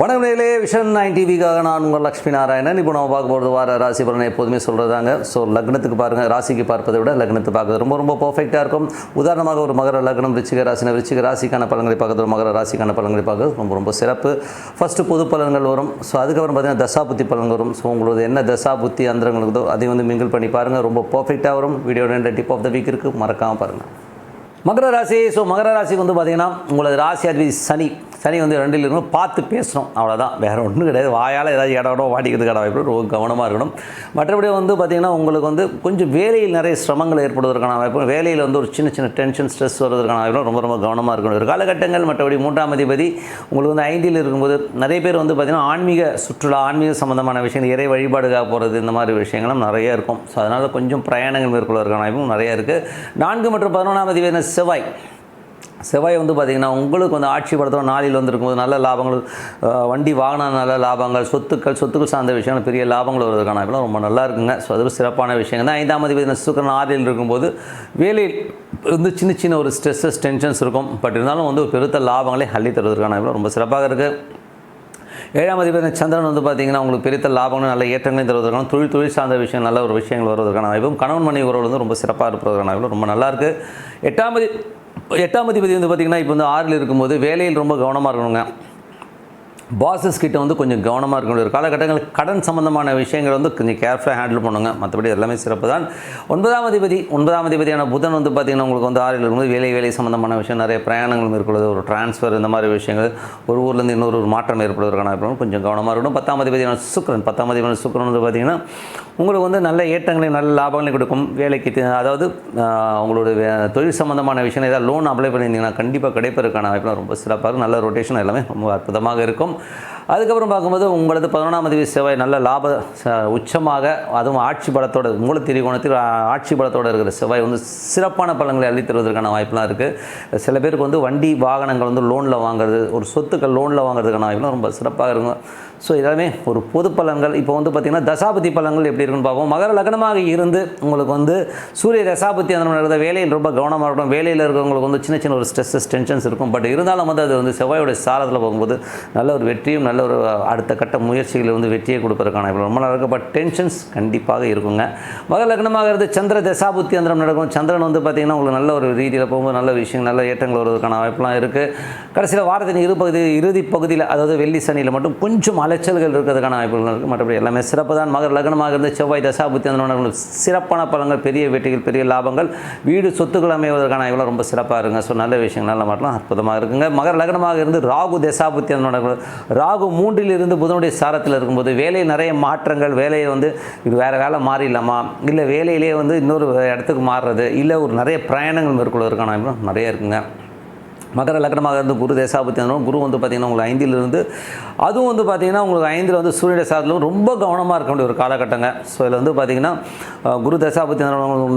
வணக்கம் நேர்களே vision nine டிவிக்காக நான் உங்கள் லக்ஷ்மி நாராயணன். இப்போ நம்ம பார்க்க போகிறது வார ராசி பலனை எப்போதுமே சொல்கிறதாங்க ஸோ லக்னத்துக்கு பாருங்கள் ராசிக்கு பார்ப்பதை விட லக்னத்தை பார்க்கறது ரொம்ப ரொம்ப பர்ஃபெக்டாக இருக்கும். உதாரணமாக ஒரு மகர லக்னம் ரிச்சிக ராசினா ரிச்சிக ராசிக்கான பலன்களை பார்க்கறது ஒரு மகர ராசிக்கான பலன்களை பார்க்கறது ரொம்ப ரொம்ப சிறப்பு. ஃபஸ்ட்டு பொது பலன்கள் வரும். ஸோ அதுக்கப்புறம் பார்த்தீங்கன்னா தசாபுத்தி பலன் வரும். ஸோ உங்களோட என்ன தசாபுத்தி அந்தரங்கள் இருக்குதோ அதையும் வந்து மிங்கிள் பண்ணி பாருங்கள் ரொம்ப பர்ஃபெக்டாக வரும். வீடியோ ரெண்டு டிப் ஆஃப் த வீக் இருக்குது மறக்காமல் பாருங்கள் மகர ராசி. ஸோ மகர ராசிக்கு வந்து பார்த்திங்கன்னா உங்களது ராசி அதிபதி சனி. சனி வந்து ரெண்டில் இருக்கணும் பார்த்து பேசணும். அவ்வளோதான் வேறு ஒன்றும் கிடையாது. வாயால் ஏதாவது இடம் இடம் வாய்ப்பு ரொம்ப கவனமாக இருக்கணும். மற்றபடி வந்து பார்த்திங்கன்னா உங்களுக்கு வந்து கொஞ்சம் வேலையில் நிறைய சிரமங்கள் ஏற்படுவதற்கான வாய்ப்பு வேலையில் வந்து ஒரு சின்ன சின்ன டென்ஷன் ஸ்ட்ரெஸ் வருவதற்கான வாய்ப்பு ரொம்ப ரொம்ப கவனமாக இருக்கணும். ஒரு காலகட்டங்கள் மற்றபடி மூன்றாம் அதிபதி உங்களுக்கு வந்து ஐந்தில் இருக்கும்போது நிறைய பேர் வந்து பார்த்திங்கன்னா ஆன்மீக சுற்றுலா ஆன்மீக சம்மந்தமான விஷயங்கள் இறை வழிபாடுக்காக போகிறது இந்த மாதிரி விஷயங்களும் நிறைய இருக்கும். ஸோ அதனால் கொஞ்சம் பிரயாணங்கள் மேற்கொள்வதற்கான வாய்ப்பும் நிறைய இருக்குது நான்கு மற்றும் பதினொன்றாம் அதிபதி செவ்வாய். செவ்வாய் வந்து பார்த்திங்கன்னா உங்களுக்கு வந்து ஆட்சி படத்தில் நாளில் வந்திருக்கும்போது நல்ல லாபங்கள் வண்டி வாகனம் நல்ல லாபங்கள் சொத்துக்கள் சொத்துக்கள் சார்ந்த விஷயங்கள் பெரிய லாபங்கள் வருவதற்கான வாய்ப்புலாம் ரொம்ப நல்லா இருக்குங்க. ஸோ அது ஒரு சிறப்பான விஷயங்கள் தான் ஐந்தாம் அதிபதி சுக்கரன் ஆறில் இருக்கும்போது வேலையில் வந்து சின்ன சின்ன ஒரு ஸ்ட்ரெஸ்ஸஸ் டென்ஷன்ஸ் இருக்கும். பட் இருந்தாலும் வந்து ஒரு பெருத்த லாபங்களை அள்ளி தருவதற்கான ரொம்ப சிறப்பாக இருக்குது ஏழாம் அதிபதி சந்திரன் வந்து பார்த்தீங்கன்னா உங்களுக்கு பெரிய லாபங்களும் நல்ல ஏற்றங்களையும் தருவதற்கான தொழில் தொழில் சார்ந்த விஷயம் நல்ல ஒரு விஷயங்கள் வருவதற்கான வாய்ப்பும் கணவன் மனைவி உறவு வந்து ரொம்ப சிறப்பாக இருப்பதற்கான வாய்ப்பு ரொம்ப நல்லா இருக்குது எட்டாம் அதி எட்டாம் அதிபதி வந்து பார்த்திங்கன்னா இப்போ வந்து ஆறில் இருக்கும்போது வேலையில் ரொம்ப கவனமாக இருக்கணுங்க. பாசஸ் கிட்ட வந்து கொஞ்சம் கவனமாக இருக்கணும். ஒரு காலகட்டங்கள் கடன் சம்மந்தமான விஷயங்கள் வந்து கொஞ்சம் கேர்ஃபுல்லாக ஹேண்டில் பண்ணுங்க. மற்றபடி எல்லாமே சிறப்பு தான் ஒன்பதாம் அதிபதி ஒன்பதாம் அதிபதியான புதன் வந்து பார்த்திங்கன்னா உங்களுக்கு வந்து ஆறில் இருக்கும்போது வேலை வேலை சம்மந்தமான விஷயம் நிறைய பிரயாணங்கள் மேற்கொள்வது ஒரு டிரான்ஸ்ஃபர் இந்த மாதிரி விஷயங்கள் ஒரு ஊர்லேருந்து இன்னொரு ஒரு மாற்றம் ஏற்படுவதற்கான கொஞ்சம் கவனமாக இருக்கணும். பத்தாம் அதிபதியான சுக்கரன் பத்தாம் அதிபதியான சுக்கரன் வந்து பார்த்திங்கன்னா உங்களுக்கு வந்து நல்ல ஏற்றங்களையும் நல்ல லாபங்களையும் கொடுக்கும் வேலைக்கு. அதாவது உங்களோட வே- தொழில் சம்மந்தமான விஷயம் ஏதாவது லோன் அப்ளை பண்ணியிருந்தீங்கன்னா கண்டிப்பாக கிடைப்பதற்கான வாய்ப்புலாம் ரொம்ப சிறப்பாக இருக்கும். நல்ல ரொட்டேஷன் எல்லாமே ரொம்ப அற்புதமாக இருக்கும். அதுக்கப்புறம் பார்க்கும்போது உங்களது பதினொன்றாம் தேதி செவ்வாய் நல்ல லாப ச- உச்சமாக அதுவும் ஆட்சி பலத்தோட மூல திரிகோணத்தில் ஆட்சி பலத்தோடு இருக்கிற செவ்வாய் வந்து சிறப்பான பலன்களை அள்ளித்தருவதற்கான வாய்ப்புலாம் இருக்குது சில பேருக்கு வந்து வண்டி வாகனங்கள் வந்து லோனில் வாங்குறது ஒரு சொத்துக்கள் லோனில் வாங்குறதுக்கான வாய்ப்புலாம் ரொம்ப சிறப்பாக இருக்கும். ஸோ எல்லாமே ஒரு பொது பலன்கள். இப்போ வந்து பார்த்திங்கன்னா தசாபதி பலன்கள் எப்படி இருக்குன்னு பார்ப்போம். மகர லக்னமாக இருந்து உங்களுக்கு வந்து சூரிய தசாபதி அந்த நடந்த வேலையில் ரொம்ப கவனமாக இருக்கும் வேலையில் இருக்கிறவங்களுக்கு வந்து சின்ன சின்ன ஒரு ஸ்ட்ரெஸ்ஸஸ் டென்ஷன்ஸ் இருக்கும். பட் இருந்தாலும் வந்து அது வந்து செவ்வாயோட சாரத்தில் போகும்போது நல்ல ஒரு வெற்றியும் நல்ல ஒரு அடுத்த கட்ட முயற்சிகளை வந்து வெற்றியை கொடுப்பதற்கான வாய்ப்பு ரொம்ப நல்லா இருக்கும் பட் டென்ஷன்ஸ் கண்டிப்பாக இருக்குங்க. மகர லக்னமாக இருந்து சந்திர தசாபுத்தி அந்தரம் நடக்கும். சந்திரன் வந்து பார்த்திங்கன்னா உங்களுக்கு நல்ல ஒரு ரீதியில் போகும்போது நல்ல விஷயம் நல்ல ஏற்றங்கள் வருவதற்கான வாய்ப்புலாம் இருக்குது கடைசியில் வாரத்தின் இரு பகுதி இறுதி பகுதியில் அதாவது வெள்ளி சனியில் மட்டும் கொஞ்சம் அலைச்சல்கள் இருக்கிறதுக்கான வாய்ப்புகள் இருக்குது மற்றபடி எல்லாமே சிறப்பு தான். மகர் லக்னமாக இருந்து செவ்வாய் தசாபுத்தி அந்த சிறப்பான பலங்கள் பெரிய வெற்றிகள் பெரிய லாபங்கள் வீடு சொத்துக்கள் அமைவதற்கான வாய்ப்புகள் ரொம்ப சிறப்பாக இருக்குங்க. ஸோ நல்ல விஷயங்கள் நல்ல மாட்டலாம் அற்புதமாக இருக்குங்க. மகர லக்னமாக இருந்து ராகு தசாபுத்தி அந்த ராகு மூன்றில் இருந்து புதனுடைய சாரத்தில் இருக்கும்போது வேலையில் நிறைய மாற்றங்கள் வேலையை வந்து இது வேறு வேலை மாறிடலாமா? இல்லை வேலையிலே வந்து இன்னொரு இடத்துக்கு மாறுறது இல்லை ஒரு நிறைய பிரயாணங்கள் மேற்கொள்வதற்கான வாய்ப்புகள் நிறைய இருக்குங்க. மகர லக்னமாக இருந்து குரு தேசாபத்தி குரு வந்து பார்த்திங்கன்னா உங்களுக்கு ஐந்திலிருந்து அதுவும் வந்து பார்த்திங்கன்னா உங்களுக்கு ஐந்தில் வந்து சூரிய சாதத்திலும் ரொம்ப கவனமாக இருக்க வேண்டிய ஒரு காலகட்டங்க. ஸோ இதில் வந்து பார்த்திங்கன்னா குரு தசாபத்தி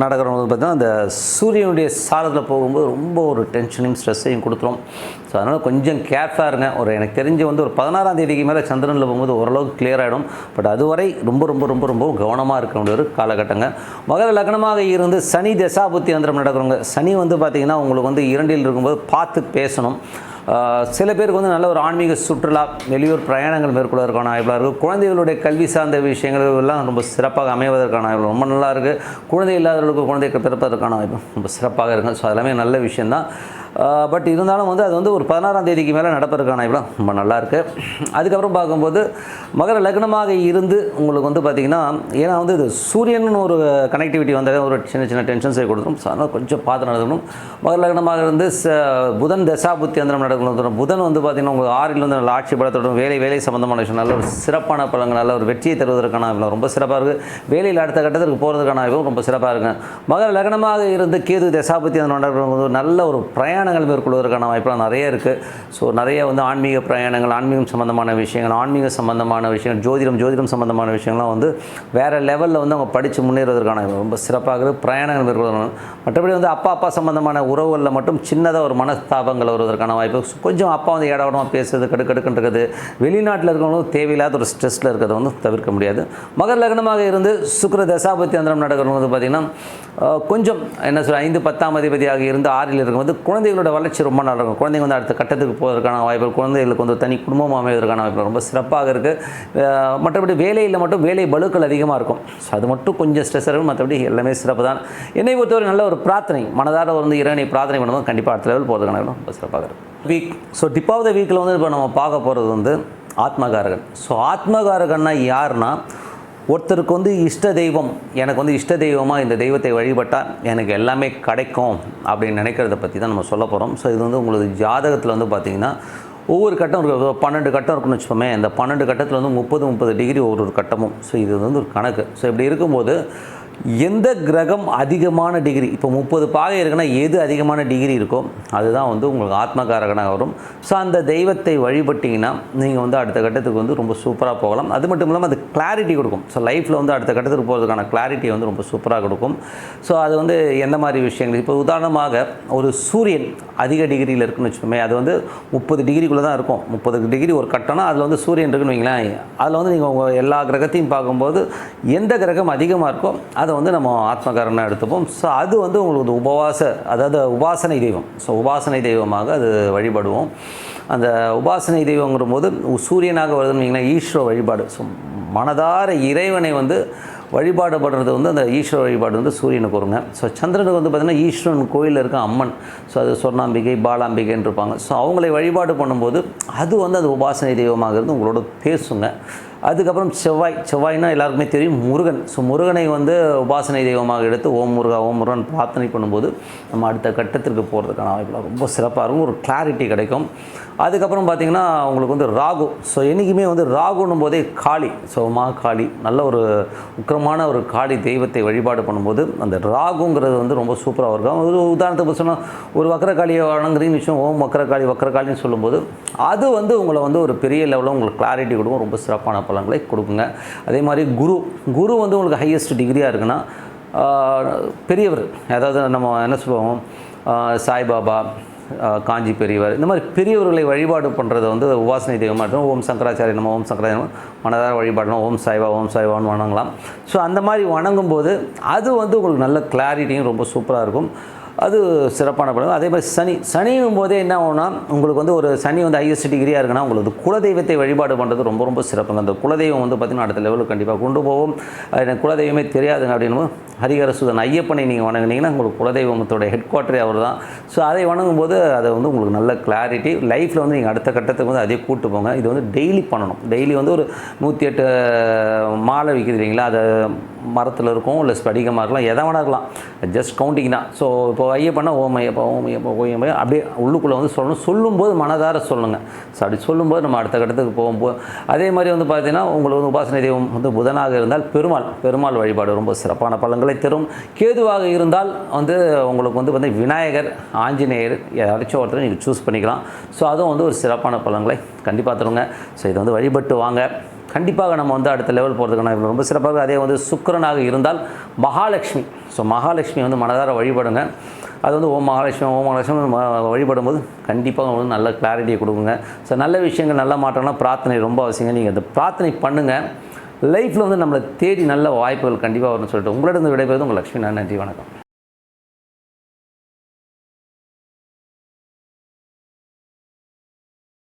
நடக்கிறவங்க பார்த்திங்கன்னா அந்த சூரியனுடைய சாரத்தில் போகும்போது ரொம்ப ஒரு டென்ஷனையும் ஸ்ட்ரெஸ்ஸையும் கொடுத்துரும். ஸோ அதனால் கொஞ்சம் கேர்ஃபுல்லாக இருங்க. ஒரு எனக்கு தெரிஞ்சு வந்து ஒரு பதினாறாம் தேதிக்கு மேலே சந்திரனில் போகும்போது ஓரளவுக்கு கிளியர் ஆகிடும் பட் அதுவரை ரொம்ப ரொம்ப ரொம்ப ரொம்ப கவனமாக இருக்க வேண்டிய ஒரு காலகட்டங்க. மகர லக்னமாக இருந்து சனி தசாபுத்தி அந்தரம் நடக்கிறவங்க சனி வந்து பார்த்திங்கன்னா உங்களுக்கு வந்து இரண்டில் இருக்கும்போது பார்த்து பேசணும். சில பேருக்கு வந்து நல்ல ஒரு ஆன்மீக சுற்றுலா வெளியூர் பிரயாணங்கள் மேற்கொள்வதற்கான வாய்ப்பாக இருக்குது குழந்தைகளுடைய கல்வி சார்ந்த விஷயங்கள் எல்லாம் ரொம்ப சிறப்பாக அமைவதற்கான வாய்ப்பு ரொம்ப நல்லா இருக்குது குழந்தை இல்லாதவர்களுக்கு குழந்தைகள் பிறப்பதற்கான வாய்ப்பு ரொம்ப சிறப்பாக இருக்குது ஸோ அதெல்லாமே நல்ல விஷயந்தான் பட் இருந்தாலும் வந்து அது வந்து ஒரு பதினாறாம் தேதிக்கு மேலே நடப்பதற்கான இடம் ரொம்ப நல்லாயிருக்கு அதுக்கப்புறம் பார்க்கும்போது மகர லக்னமாக இருந்து உங்களுக்கு வந்து பார்த்திங்கன்னா ஏன்னா வந்து இது சூரியன் ஒரு கனெக்டிவிட்டி வந்தால் ஒரு சின்ன சின்ன டென்ஷன்ஸை கொடுத்துரும். ஸோ அதனால் கொஞ்சம் பார்த்து நடக்கணும் மகர லக்னமாக இருந்து ச புதன் தசாபுத்தி அந்தரம் நடக்கணும் புதன் வந்து பார்த்திங்கன்னா உங்களுக்கு ஆறில் வந்து நல்ல ஆட்சி பலத்தோடும் வேலை வேலை சம்பந்தமான விஷயம் நல்ல ஒரு சிறப்பான பலங்கள் நல்ல ஒரு வெற்றியை தருவதற்கான ரொம்ப சிறப்பாக இருக்குது வேலையில் அடுத்த கட்டத்திற்கு போகிறதுக்கான ரொம்ப சிறப்பாக இருக்குது மகர லக்னமாக இருந்து கேது தசாபுத்தி அந்த நடக்கிறது நல்ல ஒரு பிரயாணங்கள் மேற்கொள்வதற்கான வாய்ப்புலாம் நிறைய இருக்குது ஸோ நிறைய வந்து ஆன்மீக பிரயாணங்கள் ஆன்மீகம் சம்பந்தமான விஷயங்கள் ஆன்மீக சம்பந்தமான விஷயங்கள் ஜோதிடம் ஜோதிடம் சம்பந்தமான விஷயங்கள்லாம் வந்து வேறு லெவலில் வந்து அவங்க படித்து முன்னேறுவதற்கான ரொம்ப சிறப்பாக பிரயாணங்கள் மேற்கொள்வதற்கான மற்றபடி வந்து அப்பா அப்பா சம்பந்தமான உறவுகளில் மட்டும் சின்னதாக ஒரு மனஸ்தாபங்கள் வருவதற்கான வாய்ப்பு. கொஞ்சம் அப்பா வந்து ஏடாவிடமாக பேசுறது கடுக்கடுக்குன்றது வெளிநாட்டில் இருக்கிறவங்களும் தேவையில்லாத ஒரு ஸ்ட்ரெஸ்ஸில் இருக்கிறத வந்து தவிர்க்க முடியாது. மகர லக்னமாக இருந்து சுக்கர தசாபத்தி அந்தரம் நடக்கிறவங்க வந்து பார்த்திங்கன்னா கொஞ்சம் என்ன சொல்ல ஐந்து பத்தாம் அதிபதியாக இருந்து ஆறில் இருக்கும்போது குழந்தை குழந்தைகளோட வளர்ச்சி ரொம்ப நல்லா இருக்கும். குழந்தைங்க வந்து அடுத்த கட்டத்துக்கு போவதற்கான வாய்ப்புகள் குழந்தைகளுக்கு வந்து தனி குடும்பம் அமைவதற்கான வாய்ப்புகள் ரொம்ப சிறப்பாக இருக்குது மற்றபடி வேலையில் மட்டும் வேலை பலுக்கள் அதிகமாக இருக்கும். ஸோ அது மட்டும் கொஞ்சம் ஸ்ட்ரெஸ் இருக்கும். மற்றபடி எல்லாமே சிறப்பு தான். என்னை பொறுத்தவரை நல்ல ஒரு பிரார்த்தனை. மனதார வந்து இறைவனை பிரார்த்தனை பண்ணும்போது கண்டிப்பாக அடுத்த லெவல் போகிறதுக்கான ரொம்ப சிறப்பாக இருக்கும் week so dip of the வீக்கில் வந்து இப்போ நம்ம பார்க்க போகிறது வந்து ஆத்மகாரகன். ஸோ ஆத்மகாரகன்னா யாருன்னா ஒருத்தருக்கு வந்து இஷ்ட தெய்வம் எனக்கு வந்து இஷ்ட தெய்வமாக இந்த தெய்வத்தை வழிபட்டால் எனக்கு எல்லாமே கிடைக்கும் அப்படின்னு நினைக்கிறத பற்றி தான் நம்ம சொல்ல போகிறோம் ஸோ இது வந்து உங்களுக்கு ஜாதகத்தில் வந்து பார்த்திங்கன்னா ஒவ்வொரு கட்டம் இருக்கு. பன்னெண்டு கட்டம் இருக்குன்னு வச்சுப்போமே இந்த பன்னெண்டு கட்டத்தில் வந்து முப்பது முப்பது டிகிரி ஒரு ஒரு கட்டமும். ஸோ இது வந்து ஒரு கணக்கு. ஸோ இப்படி இருக்கும்போது எந்த கிரகம் அதிகமான டிகிரி இப்போ முப்பது பாகை இருக்குன்னா எது அதிகமான டிகிரி இருக்கோ அதுதான் வந்து உங்களுக்கு ஆத்மகாரகனாக வரும். ஸோ அந்த தெய்வத்தை வழிபட்டிங்கன்னா நீங்கள் வந்து அடுத்த கட்டத்துக்கு வந்து ரொம்ப சூப்பராக போகலாம். அது மட்டும் இல்லாமல் அது கிளாரிட்டி கொடுக்கும். ஸோ லைஃப்பில் வந்து அடுத்த கட்டத்துக்கு போகிறதுக்கான கிளாரிட்டி வந்து ரொம்ப சூப்பராக கொடுக்கும். ஸோ அது வந்து எந்த மாதிரி விஷயங்கள்? இப்போ உதாரணமாக ஒரு சூரியன் அதிக டிகிரியில் இருக்குன்னு வச்சுக்கோமே அது வந்து முப்பது டிகிரிக்குள்ளே தான் இருக்கும். முப்பது டிகிரி ஒரு கட்டம்னா அதில் வந்து சூரியன் இருக்குன்னு வைங்களேன். அதில் வந்து நீங்கள் உங்கள் எல்லா கிரகத்தையும் பார்க்கும்போது எந்த கிரகம் அதிகமாக இருக்கோ அதை வந்து நம்ம ஆத்மகாரனாக எடுத்துப்போம். ஸோ அது வந்து உங்களுக்கு உபவாச அதாவது உபாசனை தெய்வம். ஸோ உபாசனை தெய்வமாக அது வழிபடுவோம். அந்த உபாசனை தெய்வங்கிற போது சூரியனாக வருதுன்னு வைங்களேன் ஈஸ்வர வழிபாடு. ஸோ மனதார இறைவனை வந்து வழிபாடுபடுறது வந்து அந்த ஈஸ்வர வழிபாடு வந்து சூரியனுக்கு வருங்க. ஸோ சந்திரனுக்கு வந்து பார்த்திங்கன்னா ஈஸ்வரன் கோயிலில் இருக்க அம்மன் ஸோ அது சொர்ணாம்பிகை பாலாம்பிகைன்னு இருப்பாங்க ஸோ அவங்களை வழிபாடு பண்ணும்போது அது வந்து அந்த உபாசனை தெய்வமாக இருந்து உங்களோட பேசுங்க. அதுக்கப்புறம் செவ்வாய் செவ்வாய்னா எல்லாருக்குமே தெரியும் முருகன். ஸோ முருகனை வந்து உபாசனை தெய்வமாக எடுத்து ஓம் முருகா ஓம் முருகன் பிரார்த்தனை பண்ணும்போது நம்ம அடுத்த கட்டத்திற்கு போகிறதுக்கான வாய்ப்புலாம் ரொம்ப சிறப்பாக இருக்கும். ஒரு கிளாரிட்டி கிடைக்கும். அதுக்கப்புறம் பார்த்திங்கன்னா உங்களுக்கு வந்து ராகு. ஸோ என்றைக்குமே வந்து ராகுன்னும் போதே காளி. ஸோ மா காளி. நல்ல ஒரு உக்கிரமான ஒரு காளி தெய்வத்தை வழிபாடு பண்ணும்போது அந்த ராகுங்கிறது வந்து ரொம்ப சூப்பராக இருக்கும். ஒரு உதாரணத்துக்கு சொன்னால் ஒரு வக்கரகாளியை வணங்குறீங்கன்னு விஷயம் ஓம் வக்கரகாளி வக்கரகாளின்னு சொல்லும்போது அது வந்து உங்களை வந்து ஒரு பெரிய லெவலில் உங்களுக்கு கிளாரிட்டி கொடுக்கும். ரொம்ப சிறப்பான பலன்களை கொடுக்குங்க. அதே மாதிரி குரு. குரு வந்து உங்களுக்கு ஹையஸ்ட் டிகிரியாக இருக்குன்னா பெரியவர். அதாவது நம்ம என்ன சொல்லுவோம்? சாய்பாபா காஞ்சி பெரியவர். இந்த மாதிரி பெரியவர்களை வழிபாடு பண்ணுறது வந்து உபாசனை தெய்வமாக இருக்கும் ஓம் சங்கராச்சாரிய நம்ம ஓம் சங்கராச்சாரிய மனதார வழிபாடணும் ஓம் சாய்வா ஓம் சாய்வான்னு வணங்கலாம். ஸோ அந்த மாதிரி வணங்கும்போது அது வந்து உங்களுக்கு நல்ல கிளாரிட்டியும் ரொம்ப சூப்பராக இருக்கும். அது சிறப்பான படம். அதே மாதிரி சனி சனியும் போதே என்ன ஆகும்னா உங்களுக்கு வந்து ஒரு சனி வந்து ஐஎஸ்டி டிகிரியாக இருக்குன்னா உங்களுக்கு குலதெய்வத்தை வழிபாடு பண்ணுறது ரொம்ப ரொம்ப சிறப்புங்க. அந்த குலதெய்வம் வந்து பார்த்திங்கன்னா அடுத்த லெவலுக்கு கண்டிப்பாக கொண்டு போகும் எனக்கு குலதெய்வமே தெரியாதுங்க அப்படின்னு ஹரிஹர சுதன் ஐயப்பனை நீங்கள் வணங்குனீங்கன்னா உங்களுக்கு குலதெய்வத்தோட ஹெட் குவார்ட்டரே அவர் தான் ஸோ அதை வணங்கும்போது அதை வந்து உங்களுக்கு நல்ல கிளாரிட்டி லைஃப்பில் வந்து நீங்கள் அடுத்த கட்டத்துக்கு வந்து அதே கூட்டு போங்க. இது வந்து டெய்லி பண்ணணும். டெய்லி வந்து ஒரு நூற்றி எட்டு மாலை விற்கிது இல்லைங்களா? அதை மரத்தில் இருக்கும் இல்லை ஸ்படிகமாக இருக்கலாம் எதை வேணா இருக்கலாம். ஜஸ்ட் கவுண்டிங் தான். ஸோ இப்போ ஐயப்பனா ஓம் ஐயப்பா ஓம் ஐயப்பா ஓம் ஐயப்பா அப்படியே உள்ளுக்குள்ளே வந்து சொல்லணும். சொல்லும்போது மனதார சொல்லுங்கள் ஸோ அப்படி சொல்லும்போது நம்ம அடுத்த கட்டத்துக்கு போகும்போது அதே மாதிரி வந்து பார்த்தீங்கன்னா உங்களுக்கு வந்து உபாசனை தெய்வம் வந்து புதனாக இருந்தால் பெருமாள் பெருமாள் வழிபாடு ரொம்ப சிறப்பான பலன்களை தரும். கேதுவாக இருந்தால் வந்து உங்களுக்கு வந்து வந்து விநாயகர் ஆஞ்சநேயர் யாராச்சும் ஒருத்தர் நீங்கள் சூஸ் பண்ணிக்கலாம். ஸோ அதுவும் வந்து ஒரு சிறப்பான பலன்களை கண்டிப்பாக தருங்க. ஸோ இதை வந்து வழிபட்டு வாங்க. கண்டிப்பாக நம்ம வந்து அடுத்த லெவல் போகிறதுக்கான ரொம்ப சிறப்பாக அதே வந்து சுக்கிரனாக இருந்தால் மகாலட்சுமி. ஸோ மகாலட்சுமி வந்து மனதார வழிபடுங்க. அது வந்து ஓம் மகாலட்சுமி ஓம் மகாலட்சுமி வழிபடும் வழிபடும்போது கண்டிப்பாக வந்து நல்ல கிளாரிட்டியை கொடுக்குங்க. ஸோ நல்ல விஷயங்கள் நல்ல மாற்றம்னா பிரார்த்தனை ரொம்ப அவசியங்க. நீங்கள் அந்த பிரார்த்தனை பண்ணுங்கள் லைஃப்பில் வந்து நம்மளை தேடி நல்ல வாய்ப்புகள் கண்டிப்பாக வரும்னு சொல்லிட்டு உங்களிடம் விடைபெறுவது உங்கள் லட்சுமி நான் நன்றி வணக்கம்.